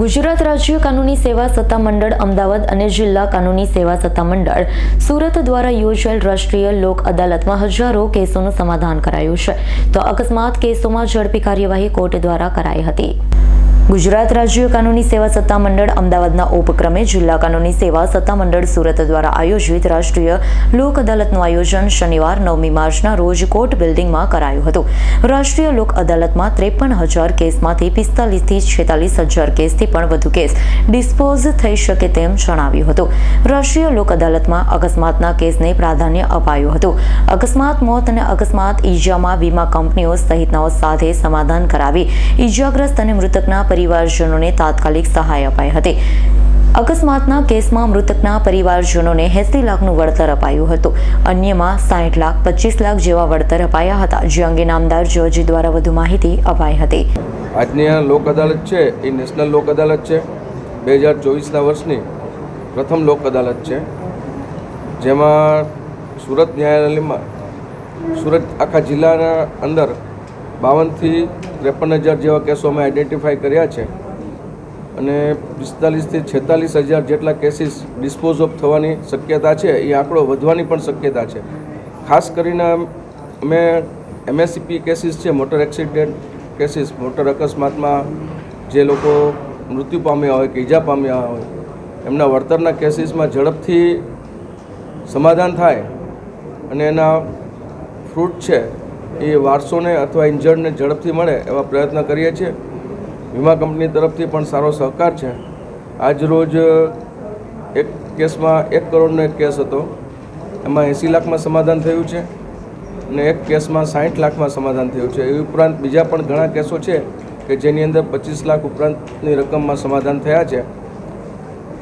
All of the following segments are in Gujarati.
ગુજરાત રાજ્ય કાનૂની સેવા સત્તા મંડળ, અમદાવાદ અને જિલ્લા કાનૂની સેવા સત્તા મંડળ સુરત દ્વારા યોજાયેલ રાષ્ટ્રીય લોક અદાલતમાં હજારો કેસોનું સમાધાન કરાયું છે. તો અકસ્માત કેસોમાં ઝડપી કાર્યવાહી કોર્ટ દ્વારા કરાઈ હતી. ગુજરાત રાજ્ય કાનૂની સેવા સત્તા મંડળ અમદાવાદના ઉપક્રમે જિલ્લા કાનૂની સેવા સત્તા મંડળ સુરત દ્વારા આયોજિત રાષ્ટ્રીય લોક અદાલતનું આયોજન શનિવાર નવમી માર્ચના રોજ કોર્ટ બિલ્ડિંગમાં કરાયું હતું. રાષ્ટ્રીય લોક અદાલતમાં ત્રેપન હજાર કેસમાંથી પિસ્તાલીસથી છેતાલીસ હજાર કેસથી પણ વધુ કેસ ડિસ્પોઝ થઈ શકે તેમ જણાવ્યું હતું. રાષ્ટ્રીય લોક અદાલતમાં અકસ્માતના કેસને પ્રાધાન્ય અપાયું હતું. અકસ્માત, મોત અને અકસ્માત ઈજામાં વીમા કંપનીઓ સહિતનાઓ સાથે સમાધાન કરાવી ઈજાગ્રસ્ત અને મૃતકના પરિવારજનોને તાત્કાલિક સહાય અપાઈ હતી. અકસ્માતના કેસમાં મૃતકના પરિવારજનોને એંસી લાખનું વળતર અપાયું હતું. અન્યમાં સાઠ લાખ, પચીસ લાખ જેવા વળતર અપાયા હતા, જે અંગે નામદાર જજ દ્વારા વધુ માહિતી અપાઈ હતી. આજની આ લોક અદાલત છે, એ નેશનલ લોક અદાલત છે. બે હજાર ચોવીસના વર્ષની પ્રથમ લોક અદાલત છે. જેમાં સુરત ન્યાયાલયમાં, સુરત આખા જિલ્લાના અંદર બાવનથી ત્રેપન હજાર જેવા કેસો અમે આઈડેન્ટિફાઈ કર્યા છે. અને પિસ્તાલીસથી છેતાલીસ હજાર જેટલા કેસીસ ડિસ્પોઝ ઓફ થવાની શક્યતા છે. એ આંકડો વધવાની પણ શક્યતા છે. ખાસ કરીને અમે એમએસસીપી કેસીસ છે મોટર એક્સિડન્ટ કેસીસ મોટર અકસ્માતમાં જે લોકો મૃત્યુ પામ્યા હોય કે ઈજા પામ્યા હોય, એમના વળતરના કેસીસમાં ઝડપથી સમાધાન થાય અને એના ફ્રૂટ છે. એ વારસોને અથવા ઇન્જર્ડને ઝડપથી મળે એવા પ્રયત્ન કરીએ છીએ. વીમા કંપની તરફથી પણ સારો સહકાર છે. આજ રોજ એક કેસમાં એક કરોડનો એક કેસ હતો. એમાં એંસી લાખમાં સમાધાન થયું છે અને એક કેસમાં સાઠ લાખમાં સમાધાન થયું છે. એ ઉપરાંત બીજા પણ ઘણા કેસો છે કે જેની અંદર પચીસ લાખ ઉપરાંતની રકમમાં સમાધાન થયા છે.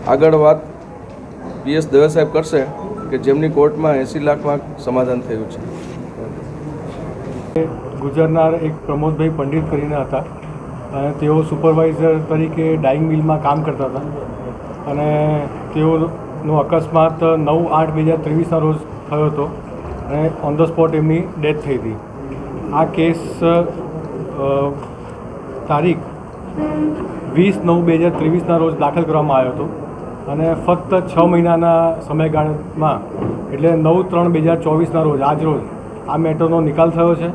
આગળ વાત પીએસ દવે સાહેબ કરશે કે જેમની કોર્ટમાં એંસી લાખમાં સમાધાન થયું છે. ગુજરનાર એક પ્રમોદભાઈ પંડિત કરીને હતા અને તેઓ સુપરવાઇઝર તરીકે ડાઈંગ મિલમાં કામ કરતા હતા. અને તેઓનો અકસ્માત નવ આઠ બે હજાર ત્રેવીસના રોજ થયો હતો અને ઓન ધ સ્પોટ એમની ડેથ થઈ હતી. આ કેસ તારીખ વીસ નવ બે હજાર ત્રેવીસના રોજ દાખલ કરવામાં આવ્યો હતો અને ફક્ત છ મહિનાના સમયગાળામાં, એટલે નવ ત્રણ બે હજાર ચોવીસના રોજ, આજ રોજ આ મેટરનો નિકાલ થયો છે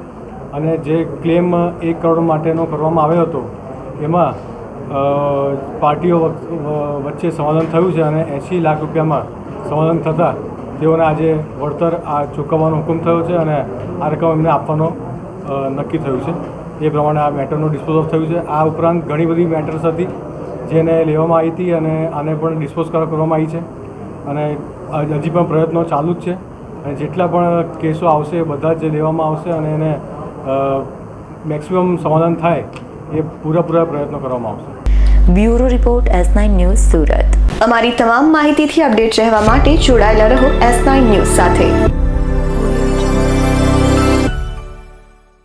અને જે ક્લેમ એક કરોડ માટેનો કરવામાં આવ્યો હતો, એમાં પાર્ટીઓ વચ્ચે સમાધાન થયું છે અને એંશી લાખ રૂપિયામાં સમાધાન થતાં તેઓને આજે વળતર આ ચૂકવવાનો હુકમ થયો છે અને આ રકમ એમને આપવાનો નક્કી થયું છે. એ પ્રમાણે આ મેટરનું ડિસ્પોઝ થયું છે. આ ઉપરાંત ઘણી બધી મેટર્સ હતી જેને લેવામાં આવી હતી અને આને પણ ડિસ્પોઝ કરવામાં આવી છે. અને હજી પણ પ્રયત્નો ચાલુ જ છે. અને જેટલા પણ કેસો આવશે બધા જ લેવામાં આવશે અને એને મેક્સિમમ સમાધાન થાય એ પૂરેપૂરા પ્રયત્નો કરવામાં આવશે. Bureau report S nine news Surat. અમારી તમામ માહિતીથી અપડેટ રહેવા માટે જોડાયેલા રહો એસ નાઇન ન્યૂઝ સાથે.